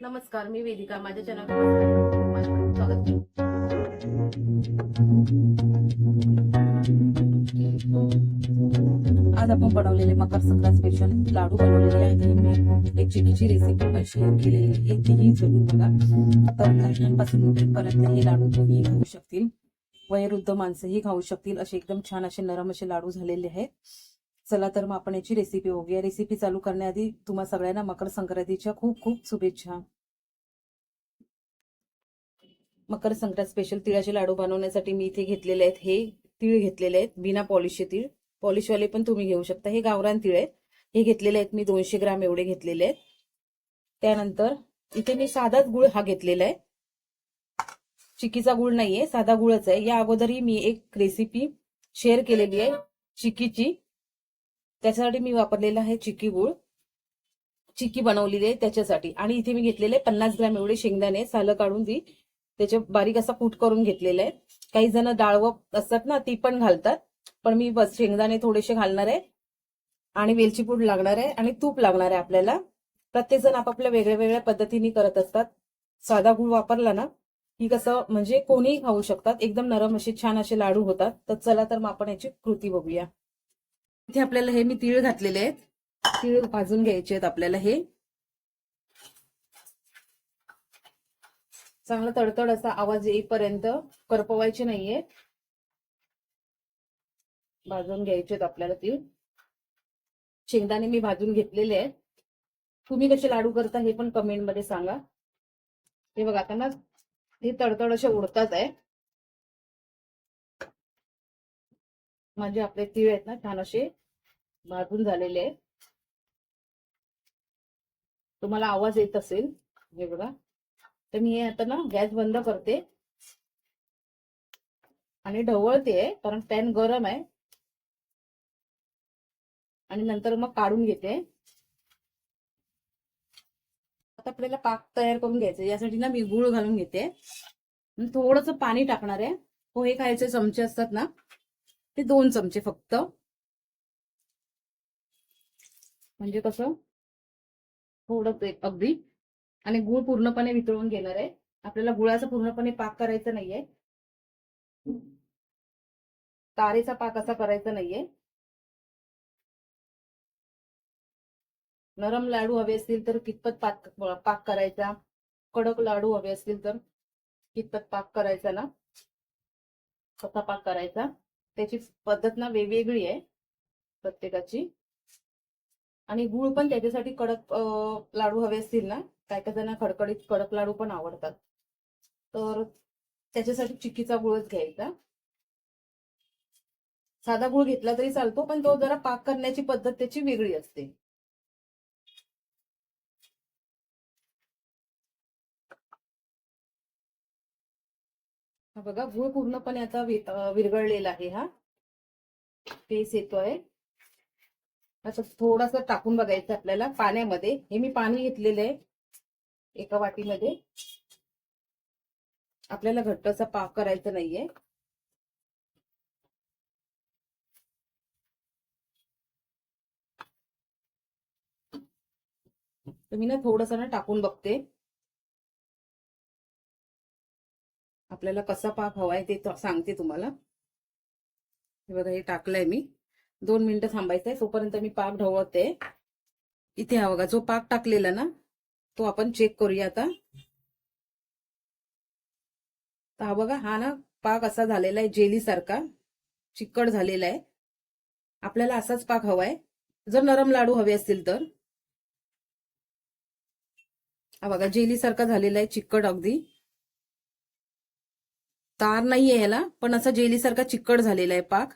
नमस्कार मी वेदिका. माझ्या चॅनल स्वागत. आज आपण बनवलेले मकर संक्रांत स्पेशल लाडू बनवलेले आहेत. मी एक चिकीची रेसिपी शेअर केलेली आहे. तीही जरूर बघा. तर हे लाडू तुम्ही खाऊ शकतील. वयोवृद्ध माणसंही खाऊ शकतील. असे एकदम छान असे नरम असे लाडू झालेले आहेत. चला तर मग आपण याची रेसिपी बघूया. रेसिपी चालू करण्याआधी तुम्हा सगळ्यांना मकर संक्रांतीच्या खूप खूप शुभेच्छा. मकर संक्रांत स्पेशल तिळाचे लाडू बनवण्यासाठी मी इथे घेतलेले आहेत. हे तीळ घेतलेले आहेत. बिना पॉलिशचे तीळ. पॉलिशवाले पण तुम्ही घेऊ शकता. हे गावरान तीळ आहेत. हे घेतलेले आहेत मी दोनशे ग्राम एवढे घेतलेले आहेत. त्यानंतर इथे मी साधाच गुळ हा घेतलेला आहे. चिकीचा गुळ नाहीये. साधा गुळच आहे. या अगोदरही मी एक रेसिपी शेअर केलेली आहे चिकीची त्याच्यासाठी मी वापरलेला आहे चिकी गुळ. चिकी बनवलेली आहे त्याच्यासाठी. आणि इथे मी घेतलेले पन्नास ग्रॅम एवढे शेंगदाणे सालं काढून ती त्याचे बारीक असा कूट करून घेतलेला आहे. काही जण डाळव असतात ना ती पण घालतात. पण मी बस शेंगदाणे थोडेसे घालणार आहे. आणि वेलची पूड लागणार आहे आणि तूप लागणार आहे आपल्याला. प्रत्येक जण आपापल्या वेगळ्या वेगळ्या पद्धतीने करत असतात. साधा गुळ वापरला ना की कसं म्हणजे कोणीही खाऊ शकतात. एकदम नरम असे छान असे लाडू होतात. तर चला तर मग आपण याची कृती बघूया. इथे आपल्याला हे मी तीळ घातलेले आहेत. तीळ भाजून घ्यायचे आहेत आपल्याला हे. चांगला तडतड असा आवाज येईपर्यंत करपवायचे नाहीये. भाजून घ्यायचे आहेत आपल्याला तीळ. शेंगदाणे मी भाजून घेतलेले आहेत. तुम्ही कसे लाडू करता हे पण कमेंटमध्ये सांगा. हे बघा आता ना हे तडतड असे उडतात आहे. म्हणजे आपले तीळ आहेत ना छान असे भाजून झालेले आहेत. तुम्हाला आवाज येत असेल हे बघा. तर मी हे आता ना गॅस बंद करते. आणि ढवळते कारण पॅन गरम आहे. आणि नंतर मग काढून घेते. आता आपल्याला पाक तयार करून घ्यायचं यासाठी ना मी गुळ घालून घेते. थोडस पाणी टाकणार आहे. पोहे खायचे चमचे असतात ना ते दोन चमचे फक्त. म्हणजे कसं? थोडं अगदी. आणि गुळ पूर्णपणे वितळून घेणार आहे. आपल्याला गुळाचा पूर्णपणे पाक करायचा नाहीये. तारेचा पाक असा करायचा नाहीये. नरम लाडू हवे असतील तर कितपत पाक पाक करायचा. कडक लाडू हवे असतील तर कितपत पाक करायचा ना? कसा पाक करायचा. त्याची पद्धत ना वेगवेगळी आहे प्रत्येकाची. आणि गुळ पण त्याच्यासाठी कडक लाडू हवे असतील ना काय काय जण खडकडीत कडक लाडू पण आवडतात. तर त्याच्यासाठी चिक्कीचा गुळच घ्यायचा. साधा गुळ घेतला तरी चालतो पण तो जरा पाक करण्याची पद्धत त्याची वेगळी असते. हा बघा गुळ पूर्णपणे आता विरघळलेला आहे हा. फेस येतोय. असं थोडस टाकून बघायचं आपल्याला पाण्यामध्ये. हे मी पाणी घेतलेलं आहे एका वाटीमध्ये. आपल्याला घट्टचा पाक करायचा नाहीये. तुम्ही ना थोडस ना टाकून बघते. आपल्याला कसा पाक हवा आहे ते सांगते तुम्हाला. हे बघा हे टाकलंय मी. दोन मिनिटं थांबायचंय तोपर्यंत मी पाक ढवळते. इथे हा बघा जो पाक टाकलेला ना तो आपण चेक करूया आता. तर हा बघा हा ना पाक असा झालेला आहे जेली सारखा चिकट झालेला आहे. आपल्याला असाच पाक हवाय जर नरम लाडू हवे असतील तर. हा बघा जेली सारखा झालेला आहे चिकट अगदी. तार नाहीये ह्याला पण असा जेलीसारखा चिकट झालेला आहे पाक.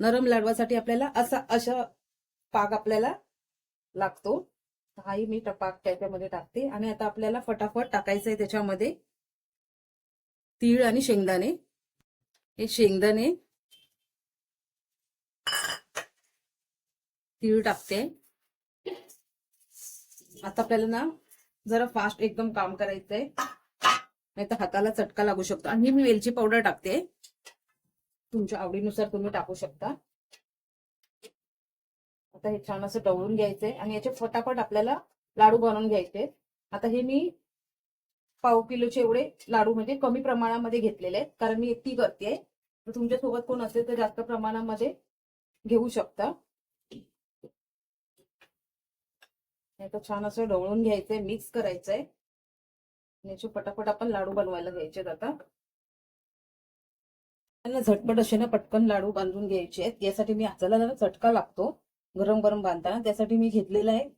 नरम लाडवासाठी आपल्याला असा अशा पाक आपल्याला लागतो. हाही मी पाक त्याच्यामध्ये टाकते. आणि आता आपल्याला फटाफट टाकायचं आहे त्याच्यामध्ये तीळ आणि शेंगदाणे. हे शेंगदाणे तीळ टाकते. आता आपल्याला ना जरा फास्ट एकदम काम करायचंय. नाही तर हाताला चटका लागू शकतो. आणि मी वेलची पावडर टाकते. तुमच्या आवडीनुसार तुम्ही टाकू शकता. आता हे छान असं डवळून घ्यायचंय. आणि याचे फटाफट आपल्याला लाडू बनवून घ्यायचे. आता हे मी पाव किलोचे एवढे लाडू म्हणजे कमी प्रमाणामध्ये घेतलेले आहेत. कारण मी एकटी करते. तर तुमच्यासोबत कोण असेल तर जास्त प्रमाणामध्ये घेऊ शकता. छान असं ढवळून घ्यायचंय मिक्स करायचंय. याचे पटापट आपण लाडू बनवायला घ्यायचे आता. त्यांना झटपट असे ना पटकन लाडू बांधून घ्यायचे आहेत. यासाठी मी हाताला जरा चटका लागतो गरम गरम बांधताना. त्यासाठी मी घेतलेलं आहे.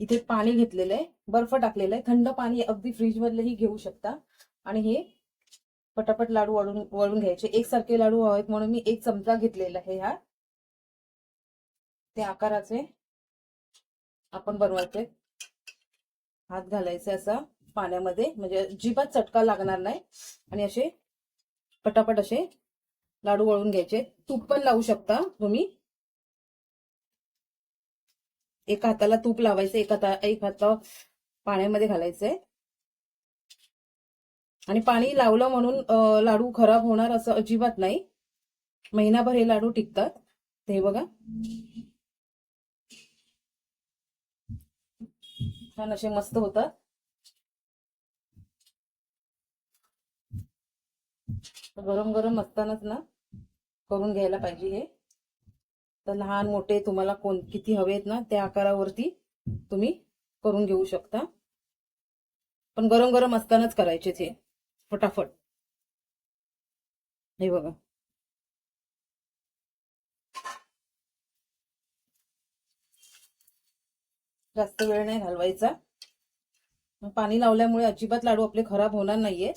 इथे पाणी घेतलेलं आहे. बर्फ टाकलेलं आहे. थंड पाणी अगदी फ्रीज मधलेही घेऊ शकता. आणि हे पटापट लाडू वळून वळून घ्यायचे. एकसारखे लाडू हवेत म्हणून मी एक चमचा घेतलेला आहे ह्या त्या आकाराचे आपण बनवायचे. हात घालायचे असा. पाण्यामध्ये म्हणजे अजिबात चटका लागणार नाही. आणि असे पटापट असे लाडू वळून घ्यायचे. तूप पण लावू शकता तुम्ही. एका हाताला तूप लावायचं एक हाता एक हाता पाण्यामध्ये घालायचंय आणि पाणी लावलं म्हणून लाडू खराब होणार असं अजिबात नाही. महिनाभर हे लाडू टिकतात. ते बघा. छान असे मस्त होतात. गरम गरम असतानाच ना करून घ्यायला पाहिजे हे. तर लहान मोठे तुम्हाला कोण किती हवेत ना त्या आकारावरती तुम्ही करून घेऊ शकता. पण गरम गरम असतानाच करायचे ते फटाफट. हे बघा. जास्त वेळ नाही घालवायचा. पाणी लावल्यामुळे अजिबात लाडू आपले खराब होणार नाहीये.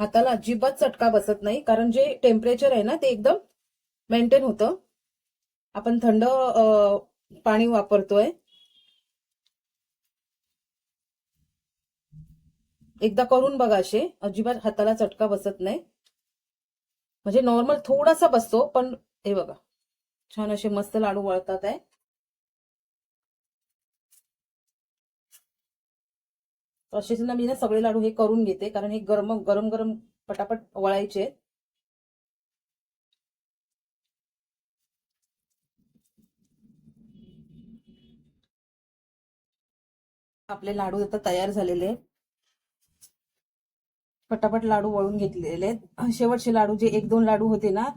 हाताला अजिबात चटका बसत नाही कारण जे टेम्परेचर आहे ना ते एकदम मेंटेन होतं. आपण थंड पाणी वापरतोय. एकदा करून बघा असे अजिबात हाताला चटका बसत नाही. म्हणजे नॉर्मल थोडासा बसतो पण हे बघा छान असे मस्त लाडू वळतात आहे. प्रोसेसला ना मी ना सगळे लाडू हे करून घेते कारण हे गरम गरम गरम पटापट वळायचे. आहेत. आपले लाडू आता तयार झालेले पटापट लाडू वळून घेतलेले आहेत. शेवटचे लाडू जे एक दोन लाडू होते ना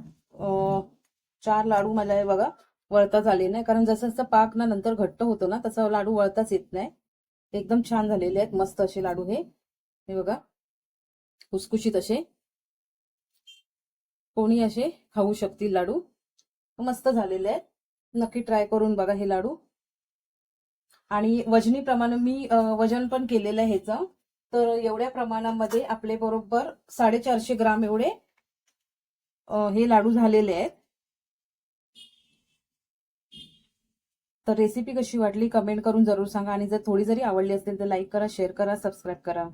चार लाडू मला हे बघा वळताच झाले नाही. कारण जसं जसं पाक ना नंतर घट्ट होतो ना तसं लाडू वळताच येत नाही. एकदम छान झालेले आहेत. मस्त असे लाडू हे. हे बघा. खुसखुशीत असे. कोणी असे खाऊ शकतील लाडू. मस्त झालेले आहेत. नक्की ट्राय करून बघा हे लाडू. आणि वजनीप्रमाणे मी वजन पण केलेलं आहे ह्याचं. तर एवढ्या प्रमाणामध्ये आपले बरोबर साडेचारशे ग्राम एवढे हे लाडू झालेले आहेत. तर रेसिपी कशी वाटली कमेंट करून जरूर सांगा. आणि जर थोडी जरी आवडली असेल तर लाईक करा शेअर करा सबस्क्राईब करा.